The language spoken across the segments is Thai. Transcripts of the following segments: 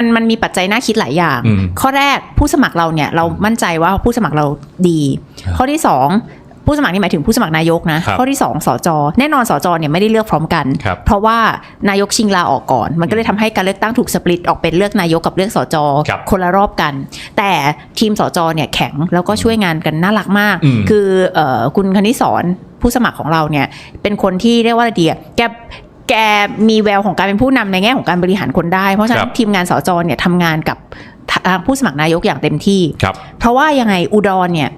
มันมันมีปัจจัยน่าคิดหลายอย่างอืมข้อแรกผู้สมัครเราเนี่ยเรามั่นใจว่าผู้สมัครเราดีครับข้อที่สองผู้สมัครนี่หมายถึงผู้สมัครนายกนะครับข้อที่สองสจแน่นอนสจเนี่ยไม่ได้เลือกพร้อมกันครับเพราะว่านายกชิงลาออกก่อน มันก็เลยทำให้การเลือกตั้งถูกสปลิตออกเป็นเลือกนายกกับเลือกสจครับคนละรอบกัน แต่ทีมสจเนี่ยแข็งแล้วก็ช่วยงานกันน่ารักมากอืมคือเอ่อคุณคณิสอนผู้สมัครของเราเนี่ยเป็นคนที่เรียกว่าอะไรดีอะแก แกมีแววของการเป็นผู้นำในแง่ของการบริหารคนได้ เพราะฉะนั้ครันบทีมงานสจเนี่ยทำงานกับทางผู้สมัครนายกอย่างเต็มที่ครับเพราะว่ายังไงอุดรเนี่ย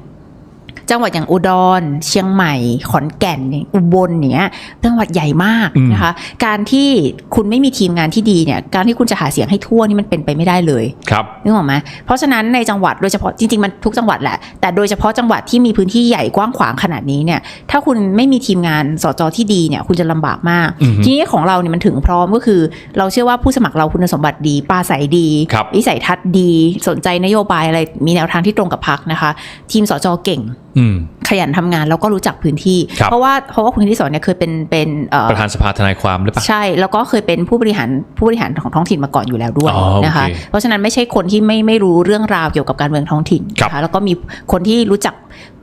จังหวัดอย่างอุดร เชียงใหม่ ขอนแก่นเนี่ยอุบลเนี้ยจังหวัดใหญ่มากอืมนะคะ การที่คุณไม่มีทีมงานที่ดีเนี่ย การที่คุณจะหาเสียงให้ทั่วนี่มันเป็นไปไม่ได้เลยครับนึกออกไหมเพราะฉะนั้นในจังหวัดโดยเฉพาะจริงๆมันทุกจังหวัดแหละ แต่โดยเฉพาะจังหวัดที่มีพื้นที่ใหญ่กว้างขวางขนาดนี้เนี่ย ถ้าคุณไม่มีทีมงานสจที่ดีเนี่ย คุณจะลำบากมากอือฮึทีนี้ของเราเนี่ยมันถึงพร้อมก็คือ เราเชื่อว่าผู้สมัครเราคุณสมบัติดีปราศัยดีครับวิสัยทัศน์ดี สนใจนโยบายอะไรมีแนวทางที่ตรงกับพักนะคะ ทีมสจเก่งอืมขยันทำงานแล้วก็รู้จักพื้นที่ครับเพราะว่าเพราะว่าคุณที่สอนเนี่ยเคยเป็นเป็นเอ่อประธานสภาทนายความหรือเปล่าใช่ แล้วก็เคยเป็นผู้บริหารผู้บริหารของท้องถิ่นมาก่อนอยู่แล้วด้วยอ๋อโอเคนะคะ เพราะฉะนั้นไม่ใช่คนที่ไม่ไม่รู้เรื่องราวเกี่ยวกับการเมืองท้องถิ่นครับนะคะแล้วก็มีคนที่รู้จัก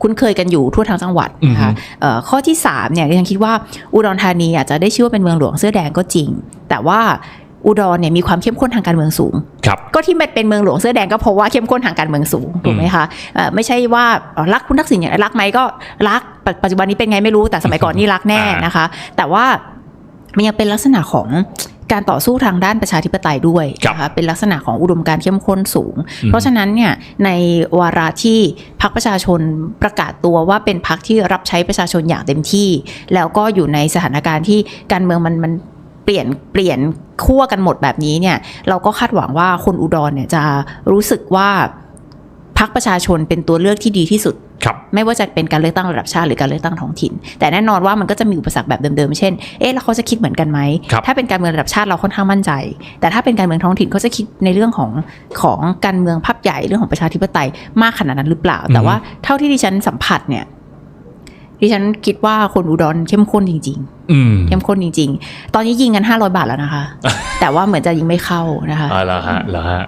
คุ้นเคยกันอยู่ทั่วทั้งจังหวัดนะคะอือฮึเอ่อข้อที่3เนี่ยดิฉันคิดว่าอุดรธานีอาจจะได้ชื่อว่าเป็นเมืองหลวงเสื้อแดงก็จริง แต่ว่า อุดรเนี่ยมีความเข้มข้นทางการเมืองสูงครับก็ที่มันเป็นเมืองหลวงเสื้อแดงก็เพราะว่าเข้มข้นทางการเมืองสูงถูกไหมคะเอ่อไม่ใช่ว่าอ๋อรักคุณทักษิณอย่างรักไหมก็รักปัจปัจจุบันนี้เป็นไงไม่รู้แต่สมัยก่อนนี่รักแน่อ่านนะคะ แต่ว่ามันยังเป็นลักษณะของการต่อสู้ทางด้านประชาธิปไตยด้วยนะคะเป็นลักษณะของอุดมการณ์เข้มข้นสูง เพราะฉะนั้นเนี่ยในวาระที่พรรคประชาชนประกาศตัวว่าเป็นพรรคที่รับใช้ประชาชนอย่างเต็มที่ แล้วก็อยู่ในสถานการณ์ที่การเมืองมันมันเปลี่ยนเปลี่ยนขั้วกันหมดแบบนี้เนี่ย เราก็คาดหวังว่าคนอุดรเนี่ยจะรู้สึกว่าพรรคประชาชนเป็นตัวเลือกที่ดีที่สุดครับไม่ว่าจะเป็นการเลือกตั้งระดับชาติหรือการเลือกตั้งท้องถิ่น แต่แน่นอนว่ามันก็จะมีอุปสรรคแบบเดิมๆ เช่น เอ๊ะแล้วเขาจะคิดเหมือนกันไหมครับถ้าเป็นการเมืองระดับชาติเราค่อนข้างมั่นใจ แต่ถ้าเป็นการเมืองท้องถิ่นเขาจะคิดในเรื่องของของการเมืองภาพใหญ่เรื่องของประชาธิปไตยมากขนาดนั้นหรือเปล่า แต่ว่าเท่าที่ดิฉันสัมผัสเนี่ย ดิฉันคิดว่าคนอุดรเข้มข้นจริง ๆอืม เข้มข้นจริง ๆ ตอนนี้ยิงกัน 500 บาทแล้วนะคะ แต่ว่าเหมือนจะยิงไม่เข้านะคะ อ่าแล้วฮะแล้วฮะ